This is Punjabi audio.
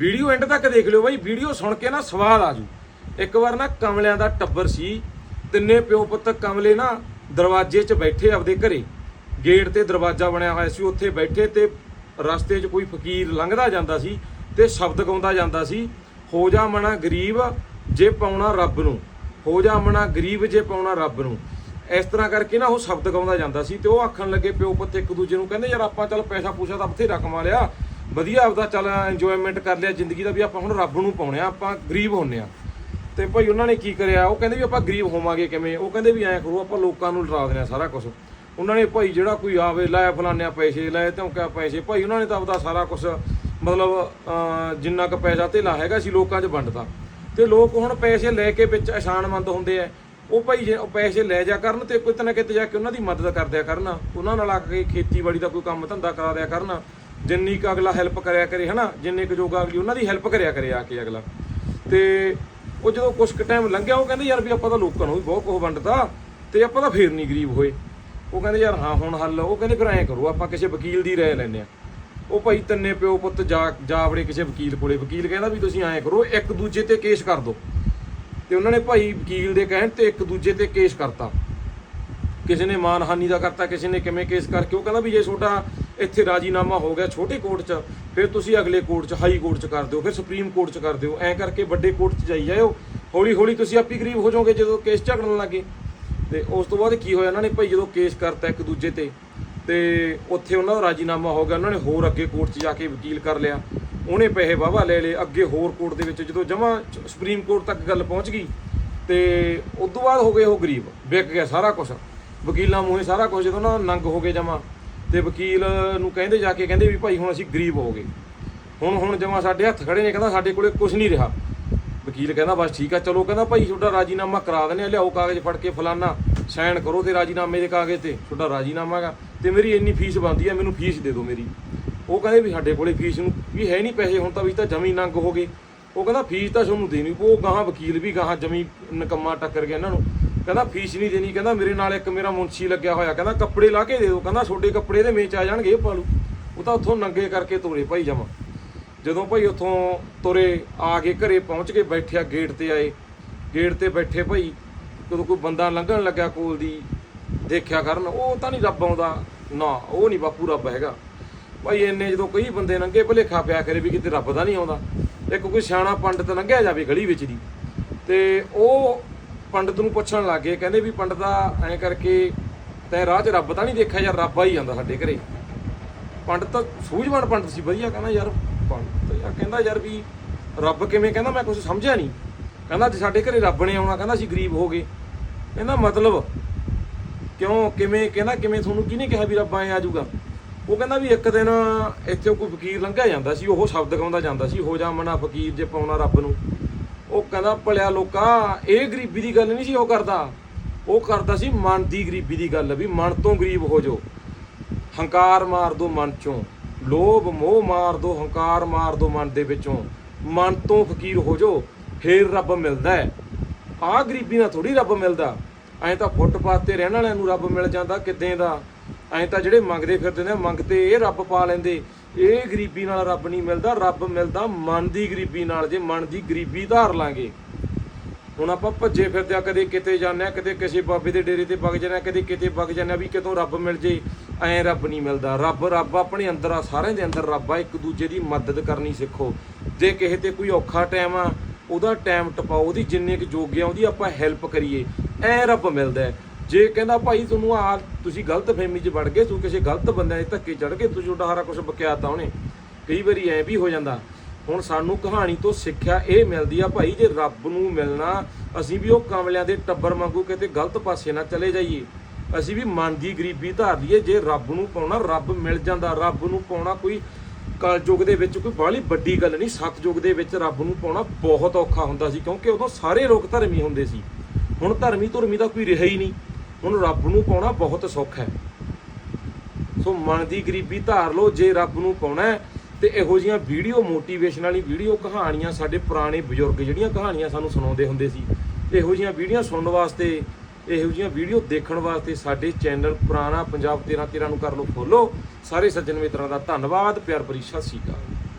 ਵੀਡੀਓ ਐਂਡ ਤੱਕ ਦੇਖ ਲਿਓ ਬਾਈ, ਵੀਡੀਓ ਸੁਣ ਕੇ ਨਾ ਸਵਾਦ ਆ ਜੂ। ਇੱਕ ਵਾਰ ਨਾ ਕਮਲਿਆਂ ਦਾ ਟੱਬਰ ਸੀ, ਤਿੰਨੇ ਪਿਓ ਪੁੱਤ ਕਮਲੇ ਨਾ ਦਰਵਾਜ਼ੇ 'ਚ ਬੈਠੇ ਆਪਦੇ ਘਰੇ। ਗੇਟ ਤੇ ਦਰਵਾਜ਼ਾ ਬਣਿਆ ਹੋਇਆ ਸੀ, ਉੱਥੇ ਬੈਠੇ ਤੇ ਰਸਤੇ 'ਚ ਕੋਈ ਫਕੀਰ ਲੰਘਦਾ ਜਾਂਦਾ ਸੀ ਤੇ ਸ਼ਬਦ ਗਾਉਂਦਾ ਜਾਂਦਾ ਸੀ, ਹੋ ਜਾ ਮਣਾ ਗਰੀਬ ਜੇ ਪਾਉਣਾ ਰੱਬ ਨੂੰ, ਹੋ ਜਾ ਮਣਾ ਗਰੀਬ ਜੇ ਪਾਉਣਾ ਰੱਬ ਨੂੰ। ਇਸ ਤਰ੍ਹਾਂ ਕਰਕੇ ਨਾ ਉਹ ਸ਼ਬਦ ਗਾਉਂਦਾ ਜਾਂਦਾ ਸੀ ਤੇ ਉਹ ਆਖਣ ਲੱਗੇ ਪਿਓ ਪੁੱਤ ਇੱਕ ਦੂਜੇ ਨੂੰ ਕਹਿੰਦੇ, ਯਾਰ ਆਪਾਂ ਚੱਲ ਪੈਸਾ ਪੂਸਾ ਤਾਂ ਬਥੇਰਾ ਕਮਾ ਲਿਆ ਵਧੀਆ ਆਪਦਾ ਚੱਲ ਇੰਜੋਇਮੈਂਟ ਕਰ ਲਿਆ, ਜ਼ਿੰਦਗੀ ਦਾ ਵੀ ਆਪਾਂ ਹੁਣ ਰੱਬ ਨੂੰ ਪਾਉਣੇ ਆ, ਆਪਾਂ ਗਰੀਬ ਹੁੰਨੇ ਆ। ਤੇ ਭਾਈ ਉਹਨਾਂ ਨੇ ਕੀ ਕਰਿਆ? ਉਹ ਕਹਿੰਦੇ ਵੀ ਆਪਾਂ ਗਰੀਬ ਹੋਵਾਂਗੇ ਕਿਵੇਂ? ਉਹ ਕਹਿੰਦੇ ਵੀ ਐਂ ਕਰੋ, ਆਪਾਂ ਲੋਕਾਂ ਨੂੰ ਲੜਾ ਦੇਣਾ ਸਾਰਾ ਕੁਝ ਉਹਨਾਂ ਨੇ ਭਾਈ ਜਿਹੜਾ ਕੋਈ ਆਵੇ ਲਾਇਆ ਫਲਾਨਿਆ ਪੈਸੇ, ਲੈ ਤੇ ਕਿਆ ਪੈਸੇ, ਭਾਈ ਉਹਨਾਂ ਨੇ ਤਾਂ ਆਪਦਾ ਸਾਰਾ ਕੁਝ ਮਤਲਬ ਜਿੰਨਾ ਕੁ ਪੈਸਾ ਧੇਲਾ ਹੈਗਾ ਸੀ ਲੋਕਾਂ 'ਚ ਵੰਡਦਾ ਤੇ ਲੋਕ ਹੁਣ ਪੈਸੇ ਲੈ ਕੇ ਵਿੱਚ ਅਸ਼ਾਨਮੰਦ ਹੁੰਦੇ ਆ। ਉਹ ਭਾਈ ਜੇ ਪੈਸੇ ਲੈ ਜਾ ਕਰਨ ਤੇ ਕਿਤੇ ਨਾ ਕਿਤੇ ਜਾ ਕੇ ਉਹਨਾਂ ਦੀ ਮਦਦ ਕਰ ਦਿਆ ਕਰਨ। ਉਹਨਾਂ ਨਾਲ ਆ ਕੇ ਖੇਤੀਬਾੜੀ ਦਾ ਕੋਈ ਕੰਮ ਧੰਦਾ ਕਰਾ ਦਿਆ ਕਰਨ। ਜਿੰਨੀ ਕੁ ਅਗਲਾ ਹੈਲਪ ਕਰਿਆ ਕਰੇ, ਹਨਾ? ਜਿੰਨੇ ਕੁ ਜੋਗਾ ਅਗਲੀ, ਉਹਨਾਂ ਦੀ ਹੈਲਪ ਕਰਿਆ ਕਰੇ ਆ ਕੇ ਅਗਲਾ। ਤੇ ਉਹ ਜਦੋਂ ਕੁਛ ਕੁ ਟਾਈਮ ਲੰਘਿਆ, ਉਹ ਕਹਿੰਦੇ ਯਾਰ ਵੀ ਆਪਾਂ ਤਾਂ ਲੋਕਾਂ ਨੂੰ ਵੀ ਬਹੁਤ ਕੁਝ ਵੰਡਤਾ ਤੇ ਆਪਾਂ ਤਾਂ ਫੇਰ ਨਹੀਂ ਗਰੀਬ ਹੋਏ। ਉਹ ਕਹਿੰਦੇ ਯਾਰ ਹਾਂ, ਹੁਣ ਹੱਲ ਉਹ ਕਹਿੰਦੇ ਫਿਰ ਐਂ ਕਰੋ, ਆਪਾਂ ਕਿਸੇ ਵਕੀਲ ਦੀ ਰਾਏ ਲੈਂਦੇ ਆ। ਉਹ ਭਾਈ ਤੰਨੇ ਪਿਓ ਪੁੱਤ ਜਾ ਜਾ ਵੜੇ ਕਿਸੇ ਵਕੀਲ ਕੋਲੇ। ਵਕੀਲ ਕਹਿੰਦਾ ਵੀ ਤੁਸੀਂ ਐਂ ਕਰੋ, ਇੱਕ ਦੂਜੇ ਤੇ ਕੇਸ ਕਰ ਦਿਓ ਤੇ ਉਹਨਾਂ ਨੇ ਭਾਈ ਵਕੀਲ ਦੇ ਕਹਿਣ ਤੇ ਇੱਕ ਦੂਜੇ ਤੇ ਕੇਸ ਕਰਤਾ। ਕਿਸੇ ਨੇ ਮਾਨਹਾਨੀ ਦਾ ਕਰਤਾ, ਕਿਸੇ ਨੇ ਕਿਵੇਂ ਕੇਸ ਕਰਕੇ, ਉਹ ਕਹਿੰਦਾ ਵੀ ਜੇ ਛੋਟਾ ਇੱਥੇ ਰਾਜੀਨਾਮਾ ਹੋ ਗਿਆ ਛੋਟੇ ਕੋਰਟ 'ਚ, ਫਿਰ ਤੁਸੀਂ ਅਗਲੇ ਕੋਰਟ 'ਚ, ਹਾਈ ਕੋਰਟ 'ਚ ਕਰ ਦਿਓ, ਫਿਰ ਸੁਪਰੀਮ ਕੋਰਟ 'ਚ ਕਰ ਦਿਓ। ਐਂ ਕਰਕੇ ਵੱਡੇ ਕੋਰਟ 'ਚ ਜਾਈ ਜਾਇਓ। ਹੌਲੀ ਹੌਲੀ ਤੁਸੀਂ ਆਪੀ ਗਰੀਬ ਹੋ ਜਾਓਗੇ ਜਦੋਂ ਕੇਸ ਝਗੜਨ ਲੱਗੇ। ਤੇ ਉਸ ਤੋਂ ਬਾਅਦ ਕੀ ਹੋਇਆ, ਇਹਨਾਂ ਨੇ ਭਾਈ ਜਦੋਂ ਕੇਸ ਕਰਤਾ ਇੱਕ ਦੂਜੇ ਤੇ ਤੇ ਉੱਥੇ ਉਹਨਾਂ ਦਾ ਰਾਜੀਨਾਮਾ ਹੋ ਗਿਆ। ਉਹਨਾਂ ਨੇ ਹੋਰ ਅੱਗੇ ਕੋਰਟ 'ਚ ਜਾ ਕੇ ਵਕੀਲ ਕਰ ਲਿਆ। ਉਹਨੇ ਪੈਸੇ ਵਾਵਾ ਲੈ ਲਏ। ਅੱਗੇ ਹੋਰ ਕੋਰਟ ਦੇ ਵਿੱਚ ਜਦੋਂ ਜਮਾ ਸੁਪਰੀਮ ਕੋਰਟ ਤੱਕ ਗੱਲ ਪਹੁੰਚ ਗਈ, ਤੇ ਉਸ ਤੋਂ ਬਾਅਦ ਹੋ ਗਏ ਉਹ ਗਰੀਬ, ਵਿਕ ਗਿਆ ਸਾਰਾ ਕੁਝ ਵਕੀਲਾਂ ਮੂਹੇ ਸਾਰਾ ਕੁਝ ਜਦੋਂ ਨਾ ਨੰਗ ਹੋ ਗਏ ਜਮਾ ਤੇ ਵਕੀਲ ਨੂੰ ਕਹਿੰਦੇ ਜਾ ਕੇ ਕਹਿੰਦੇ ਵੀ ਭਾਈ ਹੁਣ ਅਸੀਂ ਗਰੀਬ ਹੋ ਗਏ। ਹੁਣ ਹੁਣ ਜਮਾ ਸਾਡੇ ਹੱਥ ਖੜੇ ਨੇ, ਕਹਿੰਦਾ ਸਾਡੇ ਕੋਲੇ ਕੁਝ ਨਹੀਂ ਰਿਹਾ। ਵਕੀਲ ਕਹਿੰਦਾ, ਬਸ ਠੀਕ ਆ, ਚਲੋ ਕਹਿੰਦਾ ਭਾਈ ਤੁਹਾਡਾ ਰਾਜੀਨਾਮਾ ਕਰਾ ਦਿੰਦੇ ਆ, ਲਿਆਓ ਕਾਗਜ਼ ਫੜ ਕੇ ਫਲਾਨਾ, ਸਾਈਨ ਕਰੋ ਤੇ ਰਾਜੀਨਾਮੇ ਦੇ ਕਾਗਜ਼ ਤੇ, ਤੁਹਾਡਾ ਰਾਜੀਨਾਮਾ ਗਾ ਤੇ ਮੇਰੀ ਇੰਨੀ ਫੀਸ ਬਣਦੀ ਆ, ਮੈਨੂੰ ਫੀਸ ਦੇ ਦਿਓ ਮੇਰੀ। ਉਹ ਕਹਿੰਦੇ ਵੀ ਸਾਡੇ ਕੋਲੇ ਫੀਸ ਨੂੰ ਵੀ ਹੈ ਨਹੀਂ ਪੈਸੇ, ਹੁਣ ਤਾਂ ਵੀ ਤਾਂ ਜਮੀ ਨੰਗ ਹੋ ਗਏ। ਉਹ ਕਹਿੰਦਾ, ਫੀਸ ਤਾਂ ਤੁਹਾਨੂੰ ਦੇਣੀ ਉਹ ਗਾਹਾਂ ਵਕੀਲ ਵੀ ਗਾਹਾਂ ਜਮੀ ਨਕੰਮਾ ਟੱਕਰ ਗਿਆ ਇਹਨਾਂ ਨੂੰ। ਕਹਿੰਦਾ ਫੀਸ ਨਹੀਂ ਦੇਣੀ, ਕਹਿੰਦਾ ਮੇਰੇ ਨਾਲ ਇੱਕ ਮੇਰਾ ਮੁੰਸ਼ੀ ਲੱਗਿਆ ਹੋਇਆ, ਕਹਿੰਦਾ ਕੱਪੜੇ ਲਾ ਕੇ ਦੇ ਦਿਓ, ਕਹਿੰਦਾ ਤੁਹਾਡੇ ਕੱਪੜੇ ਦੇ ਮੇਚ ਆ ਜਾਣਗੇ ਇਹ ਪਾਲੂ। ਉਹ ਤਾਂ ਉੱਥੋਂ ਨੰਗੇ ਕਰਕੇ ਤੋਰੇ ਭਾਈ ਜਮਾ। ਜਦੋਂ ਭਾਈ ਉੱਥੋਂ ਤੁਰੇ, ਆ ਕੇ ਘਰੇ ਪਹੁੰਚ ਕੇ ਬੈਠਿਆ ਗੇਟ ਤੇ ਆਏ। ਗੇਟ ਤੇ ਬੈਠੇ ਭਾਈ, ਜਦੋਂ ਕੋਈ ਬੰਦਾ ਲੰਘਣ ਲੱਗਿਆ ਕੋਲ ਦੀ, ਦੇਖਿਆ ਕਰਨ, ਉਹ ਤਾਂ ਨਹੀਂ ਰੱਬ ਆਉਂਦਾ। ਨਾ, ਉਹ ਨਹੀਂ ਬਾਪੂ ਰੱਬ ਹੈਗਾ। ਭਾਈ ਇੰਨੇ ਜਦੋਂ ਕਈ ਬੰਦੇ ਲੰਘੇ ਭੁਲੇਖਾ ਪਿਆ ਕਰੇ ਵੀ ਕਿਤੇ ਰੱਬ ਦਾ ਨਹੀਂ ਆਉਂਦਾ। ਇੱਕ ਕੋਈ ਸਿਆਣਾ ਪੰਡਤ ਲੰਘਿਆ ਜਾਵੇ ਗਲੀ ਵਿੱਚ ਦੀ, ਤੇ ਉਹ ਪੰਡਤ ਨੂੰ ਪੁੱਛਣ ਲੱਗੇ ਕਹਿੰਦੇ ਵੀ ਪੰਡਤਾ ਐਂ ਕਰਕੇ ਤੈ ਰਾਹ 'ਚ ਰੱਬ ਤਾਂ ਨਹੀਂ ਦੇਖਿਆ, ਯਾਰ ਰੱਬ ਆ ਹੀ ਜਾਂਦਾ ਸਾਡੇ ਘਰੇ। ਪੰਡਤ ਸੂਝਵਾਨ ਪੰਡਤ ਸੀ, ਵਧੀਆ, ਕਹਿੰਦਾ ਯਾਰ ਪੰਡਤ ਯਾਰ ਕਹਿੰਦਾ ਯਾਰ ਵੀ ਰੱਬ ਕਿਵੇਂ, ਕਹਿੰਦਾ ਮੈਂ ਕੁਝ ਸਮਝਿਆ ਨਹੀਂ। ਕਹਿੰਦਾ ਜੇ ਸਾਡੇ ਘਰੇ ਰੱਬ ਨੇ ਆਉਣਾ, ਕਹਿੰਦਾ ਅਸੀਂ ਗਰੀਬ ਹੋ ਗਏ। ਕਹਿੰਦਾ ਮਤਲਬ ਕਿਉਂ, ਕਿਵੇਂ, ਕਹਿੰਦਾ ਕਿਵੇਂ ਤੁਹਾਨੂੰ ਕਿਹਨੇ ਕਿਹਾ ਵੀ ਰੱਬ ਆਏ ਆ ਜਾਊਗਾ? ਉਹ ਕਹਿੰਦਾ ਵੀ ਇੱਕ ਦਿਨ ਇੱਥੇ ਕੋਈ ਫਕੀਰ ਲੰਘਿਆ ਜਾਂਦਾ ਸੀ, ਉਹ ਸ਼ਬਦ ਗਾਉਂਦਾ ਜਾਂਦਾ ਸੀ, ਹੋ ਜਾ ਮਨਾ ਫਕੀਰ ਜੇ ਪਾਉਣਾ ਰੱਬ ਨੂੰ। ਉਹ ਕਹਿੰਦਾ ਭਲਿਆ ਲੋਕਾਂ, ਇਹ ਗਰੀਬੀ ਦੀ ਗੱਲ ਨਹੀਂ ਸੀ ਉਹ ਕਰਦਾ। ਉਹ ਕਰਦਾ ਸੀ ਮਨ ਦੀ ਗਰੀਬੀ ਦੀ ਗੱਲ ਵੀ ਮਨ ਤੋਂ ਗਰੀਬ ਹੋ ਜਾਓ। ਹੰਕਾਰ ਮਾਰ ਦੋ ਮਨ ਚੋਂ, ਲੋਭ ਮੋਹ ਮਾਰ ਦੋ, ਹੰਕਾਰ ਮਾਰ ਦੋ ਮਨ ਦੇ ਵਿੱਚੋਂ। ਮਨ ਤੋਂ ਫਕੀਰ ਹੋ ਜਾਓ, ਫੇਰ ਰੱਬ ਮਿਲਦਾ ਹੈ। ਆਹ ਗਰੀਬੀ ਨਾਲ ਥੋੜੀ ਰੱਬ ਮਿਲਦਾ। ਐਂ ਤਾਂ ਫੁੱਟਪਾਥ ਤੇ ਰਹਿਣ ਵਾਲਿਆਂ ਨੂੰ ਰੱਬ ਮਿਲ ਜਾਂਦਾ ਕਿੱਦਾਂ ਦਾ? ਐਂ ਤਾਂ ਜਿਹੜੇ ਮੰਗਦੇ ਫਿਰਦੇ ਨੇ ਮੰਗਤੇ ਇਹ ਰੱਬ ਪਾ ਲੈਂਦੇ। ਇਹ ਗਰੀਬੀ ਨਾਲ ਰੱਬ ਨਹੀਂ ਮਿਲਦਾ, ਰੱਬ ਮਿਲਦਾ ਮਨ ਦੀ ਗਰੀਬੀ ਨਾਲ, ਜੇ ਮਨ ਦੀ ਗਰੀਬੀ ਧਾਰ ਲਾਂਗੇ। ਹੁਣ ਆਪਾਂ ਭੱਜੇ ਫਿਰਦੇ ਆ, ਕਦੇ ਕਿਤੇ ਜਾਂਦੇ ਆ, ਕਦੇ ਕਿਸੇ ਬਾਬੇ ਦੇ ਡੇਰੇ ਤੇ ਵਗ ਜਾਂਦੇ ਆ, ਕਦੇ ਕਿਤੇ ਵਗ ਜਾਂਦੇ ਆ ਵੀ ਕਿਤੋਂ ਰੱਬ ਮਿਲ ਜੇ, ਐਂ ਰੱਬ ਨਹੀਂ ਮਿਲਦਾ। ਰੱਬ ਰੱਬ ਆਪਣੇ ਅੰਦਰ ਆ, ਸਾਰਿਆਂ ਦੇ ਅੰਦਰ ਰੱਬ ਆ, ਇੱਕ ਦੂਜੇ ਦੀ ਮਦਦ ਕਰਨੀ ਸਿੱਖੋ। ਜੇ ਕਿਸੇ ਤੇ ਕੋਈ ਔਖਾ ਟਾਈਮ ਆ, ਉਹਦਾ ਟਾਈਮ ਟਪਾਓ, ਉਹਦੀ ਜਿੰਨੇ ਕੁ ਜੋਗੇ ਆ, ਉਹਦੀ ਆਪਾਂ ਹੈਲਪ ਕਰੀਏ। ਐ ਰੱਬ ਮਿਲਦਾ ਜੇ ਕਹਿੰਦਾ ਭਾਈ ਤੁਹਾਨੂੰ ਆ ਤੁਸੀਂ ਗਲਤ ਫਹਿਮੀ 'ਚ ਵੜ ਗਏ, ਤੂੰ ਕਿਸੇ ਗਲਤ ਬੰਦੇ ਦੇ ਧੱਕੇ ਚੜ ਗਏ ਤੂੰ ਛੋਟਾ ਸਾਰਾ ਕੁਝ ਬਕਿਆਤਾ ਉਹਨੇ। ਕਈ ਵਾਰੀ ਐ ਵੀ ਹੋ ਜਾਂਦਾ। ਹੁਣ ਸਾਨੂੰ ਕਹਾਣੀ ਤੋਂ ਸਿੱਖਿਆ ਇਹ ਮਿਲਦੀ ਆ ਭਾਈ, ਜੇ ਰੱਬ ਨੂੰ ਮਿਲਣਾ, ਅਸੀਂ ਵੀ ਉਹ ਕਮਲਿਆਂ ਦੇ ਟੱਬਰ ਵਾਂਗੂ ਕਿਤੇ ਗਲਤ ਪਾਸੇ ਨਾ ਚਲੇ ਜਾਈਏ। ਅਸੀਂ ਵੀ ਮਨ ਦੀ ਗਰੀਬੀ ਧਾਰ ਲਈਏ, ਜੇ ਰੱਬ ਨੂੰ ਪਾਉਣਾ, ਰੱਬ ਮਿਲ ਜਾਂਦਾ, ਰੱਬ ਨੂੰ ਪਾਉਣਾ ਕੋਈ ਕਲਯੁਗ ਦੇ ਵਿੱਚ ਕੋਈ ਬਾਹਲੀ ਵੱਡੀ ਗੱਲ ਨਹੀਂ, ਸਤਯੁਗ ਦੇ ਵਿੱਚ ਰੱਬ ਨੂੰ ਪਾਉਣਾ ਬਹੁਤ ਔਖਾ ਹੁੰਦਾ ਸੀ, ਕਿਉਂਕਿ ਉਦੋਂ ਸਾਰੇ ਲੋਕ ਧਰਮੀ ਹੁੰਦੇ ਸੀ। ਹੁਣ ਧਰਮੀ ਧੁਰਮੀ ਦਾ ਕੋਈ ਰਿਹਾ ਹੀ ਨਹੀਂ। ਹੁਣ ਰੱਬ ਨੂੰ ਪਾਉਣਾ ਬਹੁਤ ਸੌਖਾ ਹੈ। ਸੋ ਮਨ ਦੀ ਗਰੀਬੀ ਧਾਰ ਲਓ, ਜੇ ਰੱਬ ਨੂੰ ਪਾਉਣਾ ਹੈ, ਤੇ ਇਹੋ ਜੀਆਂ ਵੀਡੀਓ ਮੋਟੀਵੇਸ਼ਨ ਵਾਲੀ ਵੀਡੀਓ ਕਹਾਣੀਆਂ ਸਾਡੇ ਪੁਰਾਣੇ ਬਜ਼ੁਰਗ ਜਿਹੜੀਆਂ ਕਹਾਣੀਆਂ ਸਾਨੂੰ ਸੁਣਾਉਂਦੇ ਹੁੰਦੇ ਸੀ ਇਹੋ ਜੀਆਂ ਵੀਡੀਓ ਸੁਣਨ ਵਾਸਤੇ, ਇਹੋ ਜੀਆਂ ਵੀਡੀਓ ਦੇਖਣ ਵਾਸਤੇ ਸਾਡੇ ਚੈਨਲ ਪੁਰਾਣਾ ਪੰਜਾਬ 13 13 ਨੂੰ ਕਰ ਲਓ, ਫੋਲੋ। ਸਾਰੇ ਸੱਜਣ ਮਿੱਤਰਾਂ ਦਾ ਧੰਨਵਾਦ, ਪਿਆਰ ਭਰੀ ਸਤਿ ਸ਼੍ਰੀ ਅਕਾਲ।